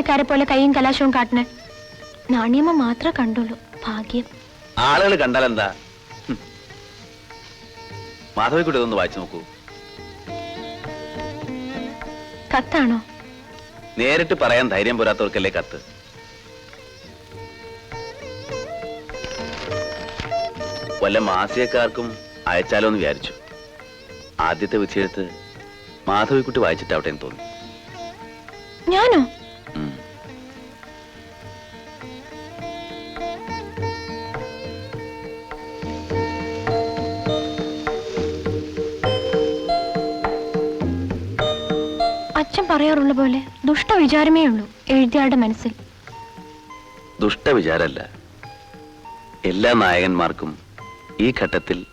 നേരമോ പോലെ കൈയും കലാശവും കാട്ടണേ നാണിയമ്മ മാത്രമേ കണ്ടുള്ളൂ. ഭാഗ്യം. ആളുകൾ കണ്ടാലെന്താ മാധവിക്കുട്ടി ഒന്ന് വായിച്ചു നോക്കൂ. കത്താണോ? നേരിട്ട് പറയാൻ ധൈര്യം പോരാത്തവർക്കല്ലേ കത്ത്? വല്ല മാസികക്കാർക്കും അയച്ചാലോ എന്ന് വിചാരിച്ചു. ആദ്യത്തെ വിധിയെടുത്ത് മാധവിക്കുട്ടി വായിച്ചിട്ട് എന്ന് തോന്നി. ഞാനോ? അച്ഛൻ പറയാറുള്ള പോലെ ദുഷ്ട വിചാരമേ ഉള്ളൂ എഴുതിയാളുടെ മനസ്സിൽ. ദുഷ്ടവിചാരല്ല എല്ലാ നായകന്മാർക്കും ഈ ഘട്ടത്തിൽ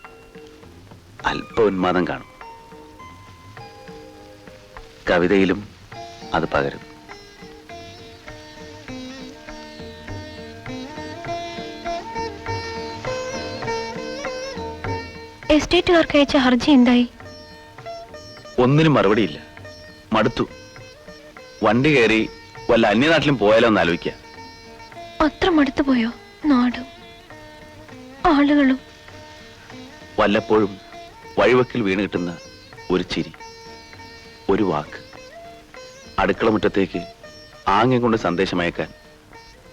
അല്പ ഉന്മാദം കാണും. കവിതയിലും അത് പകരും. എസ്റ്റേറ്റുകാർക്ക് അയച്ച ഹർജി എന്തായി? ഒന്നിനും മറുപടിയില്ല. മടുത്തു. വണ്ടി കയറി വല്ല അന്യനാട്ടിലും പോയാലോ എന്ന് ആലോചിക്ക. അത്ര മടുത്തു പോയോ? നാടും. ആളുകളും. വല്ലപ്പോഴും വഴിവക്കിൽ വീണ് കിട്ടുന്ന ഒരു ചിരി ഒരു വാക്ക്. അടുക്കള മുറ്റത്തേക്ക് ആംഗ്യം കൊണ്ട് സന്ദേശമയക്കാൻ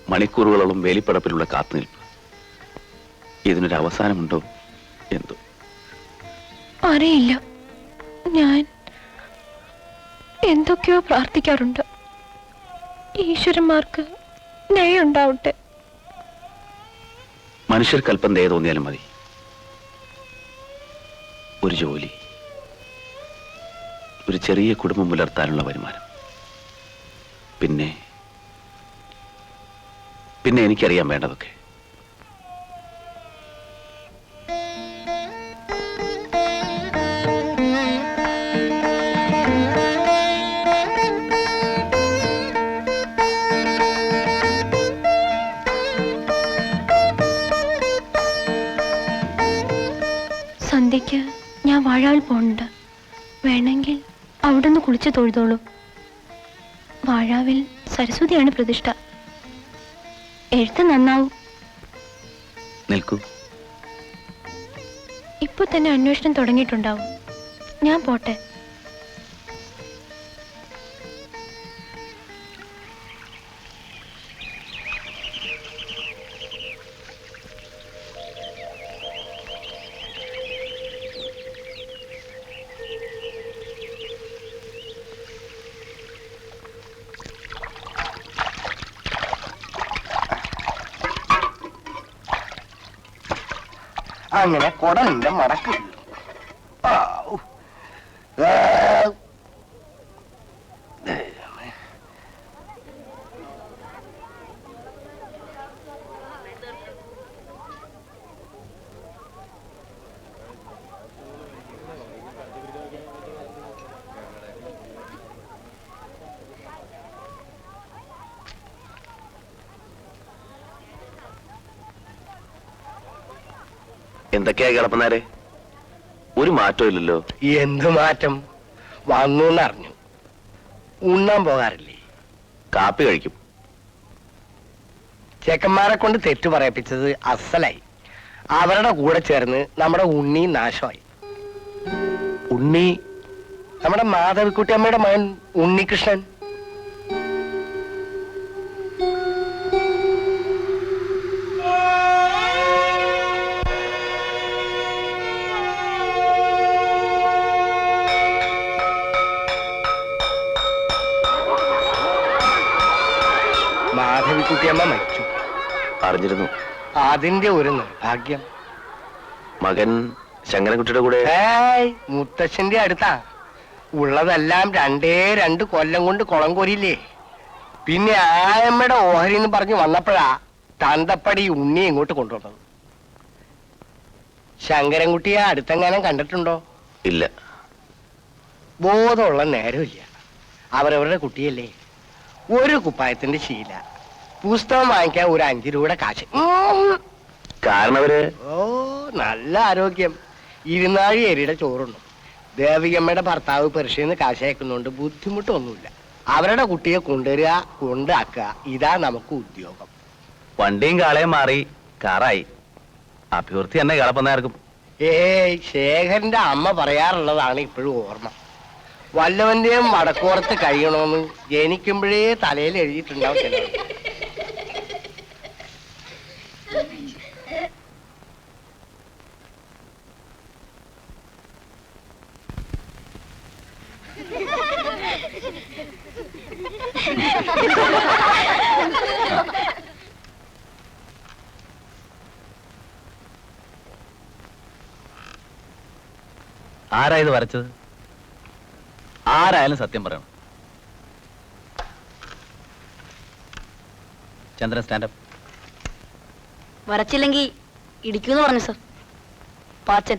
മണിക്കൂറുകളോളം വേലിപ്പടപ്പിലുള്ള കാത്തുനിൽപ്പ് ഇതിനൊരു അവസാനമുണ്ടോ എന്തോ. അറിയില്ല. ഞാൻ എന്തൊക്കെയോ പ്രാർത്ഥിക്കാറുണ്ട്. ഈശ്വരന്മാർക്ക് നെയ്യുണ്ടാവട്ടെ മനുഷ്യർക്ക് അല്പം ദയ തോന്നിയാലും മതി. ഒരു ജോലി. ഒരു ചെറിയ കുടുംബം പുലർത്താനുള്ള വരുമാനം. പിന്നെ പിന്നെ എനിക്കറിയാൻ വേണ്ടതൊക്കെ. ഞാൻ വാഴാൾ പോണുണ്ട് വേണമെങ്കിൽ അവിടുന്ന് കുളിച്ച് തൊഴുതോളൂ. വാഴാവിൽ സരസ്വതിയാണ് പ്രതിഷ്ഠ. എഴുത്ത് നന്നാവും. നിൽക്കൂ. ഇപ്പൊ തന്നെ അന്വേഷണം തുടങ്ങിയിട്ടുണ്ടാവും. ഞാൻ പോട്ടെ. അങ്ങനെ കൊടലിന്റെ മടക്ക്. എന്തൊക്കെയാ കിടപ്പനാരെ ഒരു മാറ്റം ഇല്ലല്ലോ. എന്ത് മാറ്റം? വന്നു എന്നറിഞ്ഞു ഉണ്ണാൻ പോകാറില്ലേ? കാപ്പി കഴിക്കും. ചെക്കന്മാരെ കൊണ്ട് തെറ്റു പറയിപ്പിച്ചത് അസലായി. അവരുടെ കൂടെ ചേർന്ന് നമ്മുടെ ഉണ്ണി നാശമായി. ഉണ്ണി? നമ്മുടെ മാധവിക്കുട്ടി അമ്മയുടെ മകൻ ഉണ്ണികൃഷ്ണൻ. മാധവിക്കുട്ടിയമ്മ മരിച്ചു. അറിഞ്ഞിരുന്നു. അതിന്റെ ഒരു നിർഭാഗ്യം. മകൻ ശങ്കരൻകുട്ടിയുടെ കൂടെ ഏയ് മുത്തച്ഛന്റെ അടുത്താ. ഉള്ളതെല്ലാം രണ്ടേ രണ്ട് കൊല്ലം കൊണ്ട് കുളം കോരിയില്ലേ. പിന്നെ ആയമ്മയുടെ ഓഹരി എന്ന് പറഞ്ഞ് വന്നപ്പോഴാ തന്തപ്പടി ഉണ്ണി ഇങ്ങോട്ട് കൊണ്ടുവന്നത്. ശങ്കരൻകുട്ടിയെ അടുത്തെങ്ങാനും കണ്ടിട്ടുണ്ടോ? ഇല്ല. ബോധമുള്ള നേരമില്ല. അവരവരുടെ കുട്ടിയല്ലേ. ഒരു കുപ്പായത്തിന്റെ ശീല. പുസ്തകം വാങ്ങിക്കാൻ ഒരു അഞ്ചു രൂപയുടെ കാശ് കാരണവര്? കാരണം അവർ ഓ നല്ല ആരോഗ്യം. ഇരുന്നാഴി എരിയുടെ ചോറുണ്ണു. ദേവികമ്മയുടെ ഭർത്താവ് പെർഷ്യന്ന് കാശയക്കുന്നോണ്ട് ബുദ്ധിമുട്ടൊന്നുമില്ല. അവരുടെ കുട്ടിയെ കൊണ്ടുവരിക കൊണ്ടാക്കുക ഇതാ നമുക്ക് ഉദ്യോഗം. വണ്ടിയും കാളയും മാറി കാറായി. അഭിവൃദ്ധി തന്നെ കളപ്പന്നാർക്കും ഏയ് ശേഖരന്റെ അമ്മ പറയാറുള്ളതാണ് ഇപ്പോഴും ഓർമ്മ. വല്ലവന്റെയും വടക്കോർത്ത് കഴിയണമെന്ന് ജനിക്കുമ്പോഴേ തലയിൽ എഴുതിയിട്ടുണ്ടാവും ആരാ ഇത് വരച്ചത്? ആരായാലും സത്യം പറയണം. ചന്ദ്രൻ സ്റ്റാൻഡപ്പ് വരച്ചില്ലെങ്കിൽ ഇടിക്കൂന്ന് പറഞ്ഞു സർ. പാച്ചൻ.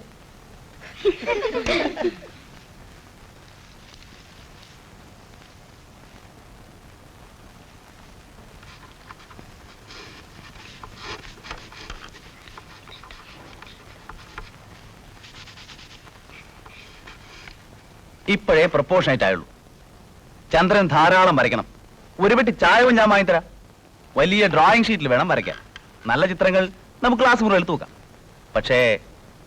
ഇപ്പോഴേ പ്രപ്പോർഷനേറ്റ് ആയുള്ളൂ ചന്ദ്രൻ ധാരാളം വരയ്ക്കണം. ഒരു പെട്ടി ചായവും ഞാൻ വാങ്ങിത്തരാം. വലിയ ഡ്രോയിങ് ഷീറ്റിൽ വേണം വരയ്ക്കാൻ. നല്ല ചിത്രങ്ങൾ നമുക്ക് ക്ലാസ് മുറിയിൽ തൂക്കാം പക്ഷേ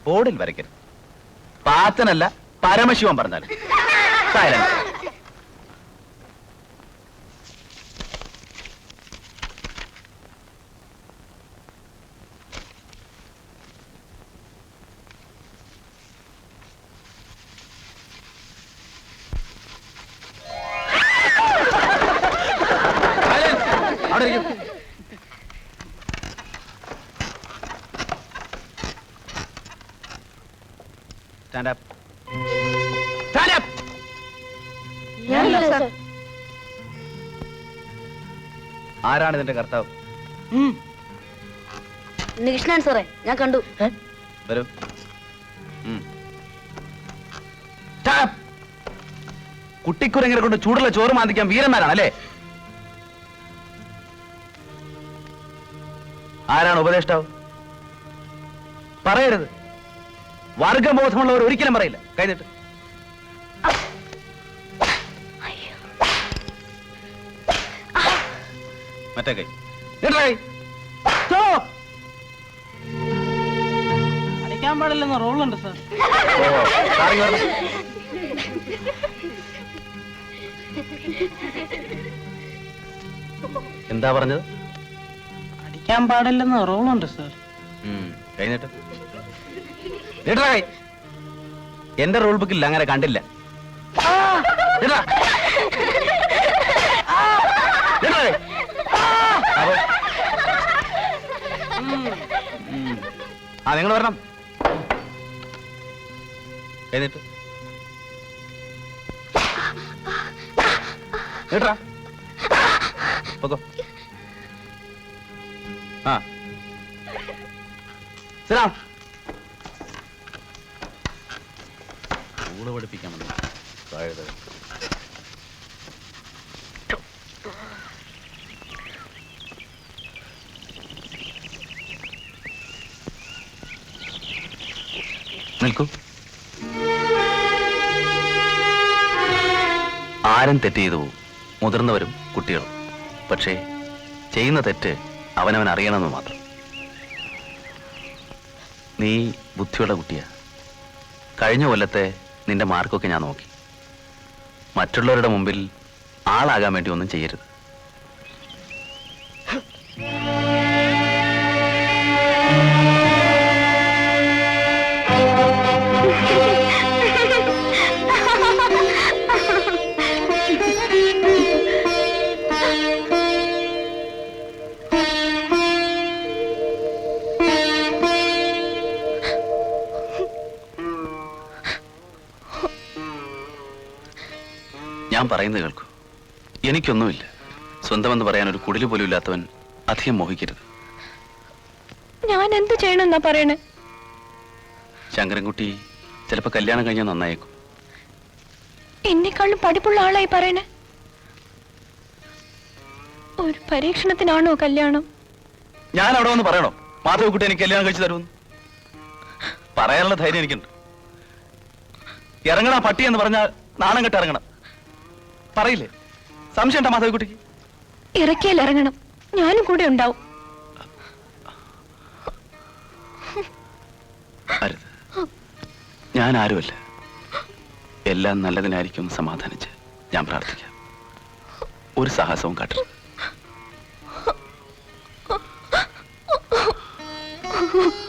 ബോർഡിൽ വരയ്ക്കരുത്. പാച്ചനല്ല പരമശിവൻ പറഞ്ഞാൽ. സൈലൻസ് അവിടെ സ്റ്റാൻഡ് അപ്പ് സ്റ്റാൻഡ് അപ്പ് ആരാണ് ഇതിന്റെ കർത്താവ്? കൃഷ്ണൻ സാറേ ഞാൻ കണ്ടു. വരൂ. കുട്ടിക്കുരങ്ങനെ കൊണ്ട് ചൂടുള്ള ചോറ് മാന്തിക്കാൻ വീരന്മാരാണ് അല്ലേ? ആരാണ് ഉപദേഷ്ടാവ്? പറയരുത്. വർഗബോധമുള്ളവർ ഒരിക്കലും പറയില്ല. കഴിഞ്ഞിട്ട്. മറ്റേ കൈ. അടിക്കാൻ പാടില്ലെന്ന റോളുണ്ട് സാർ. എന്താ പറഞ്ഞത്? അടിക്കാൻ പാടില്ലെന്ന റോളുണ്ട് സാർ. എന്റെ റൂൾ ബുക്കിൽ അങ്ങനെ കണ്ടില്ല. ആ നിങ്ങൾ വരണം. എന്നിട്ട്? നീട്ടാ പൊക്കോ. ആ. സിറാം സ്കൂൾ പഠിപ്പിക്കാൻ വന്നു. താഴെ നിൽക്കൂ. ആരും തെറ്റ് ചെയ്തു പോവും മുതിർന്നവരും കുട്ടികളും. പക്ഷേ ചെയ്യുന്ന തെറ്റ് അവനവൻ അറിയണമെന്ന് മാത്രം. നീ ബുദ്ധിയുള്ള കുട്ടിയാ. കഴിഞ്ഞ കൊല്ലത്തെ നിന്റെ മാർക്കൊക്കെ ഞാൻ നോക്കി. മറ്റുള്ളവരുടെ മുമ്പിൽ ആളാകാൻ വേണ്ടി ഒന്നും ചെയ്യരുത്. പറയുന്നത് കേൾക്കൂ. എനിക്കൊന്നുമില്ല. സ്വന്തമെന്ന് പറയാൻ ഒരു കുടിൽ പോലും ഇല്ലാത്തവൻ അധികം മോഹിക്കരുത്. ഞാൻ എന്ത് ചെയ്യണമെന്നാ പറയണേ? ശങ്കരൻകുട്ടി ചിലപ്പോൾ കല്യാണം കഴിഞ്ഞാൽ നന്നായേക്കും. എന്നെക്കാളും പഠിപ്പുള്ള ആളായി പറയണേ? ഒരു പരീക്ഷണത്തിനാണോ കല്യാണം? ഞാൻ അവിടെ വന്ന് പറയണോ? മാധവക്കുട്ടി എനിക്ക് കല്യാണം കഴിച്ചു തരുമെന്ന്? പറയാനുള്ള ധൈര്യം എനിക്കുണ്ട്. ഇറങ്ങണ പട്ടി എന്ന് പറഞ്ഞാൽ നാണം കെട്ട് ഇറങ്ങണം. പറയില്ലേ? സംശയം ഉണ്ടോ മാധവിക്കുട്ടിക്ക്? ഇറക്കിയാൽ ഇറങ്ങണം. ഞാനും കൂടെ ഉണ്ടാവും. അരുത് ഞാൻ ആരുമല്ല. എല്ലാം നല്ലതിനായിരിക്കും സമാധാനിച്ച് ഞാൻ പ്രാർത്ഥിക്കാം. ഒരു സാഹസവും കാട്ടരുത്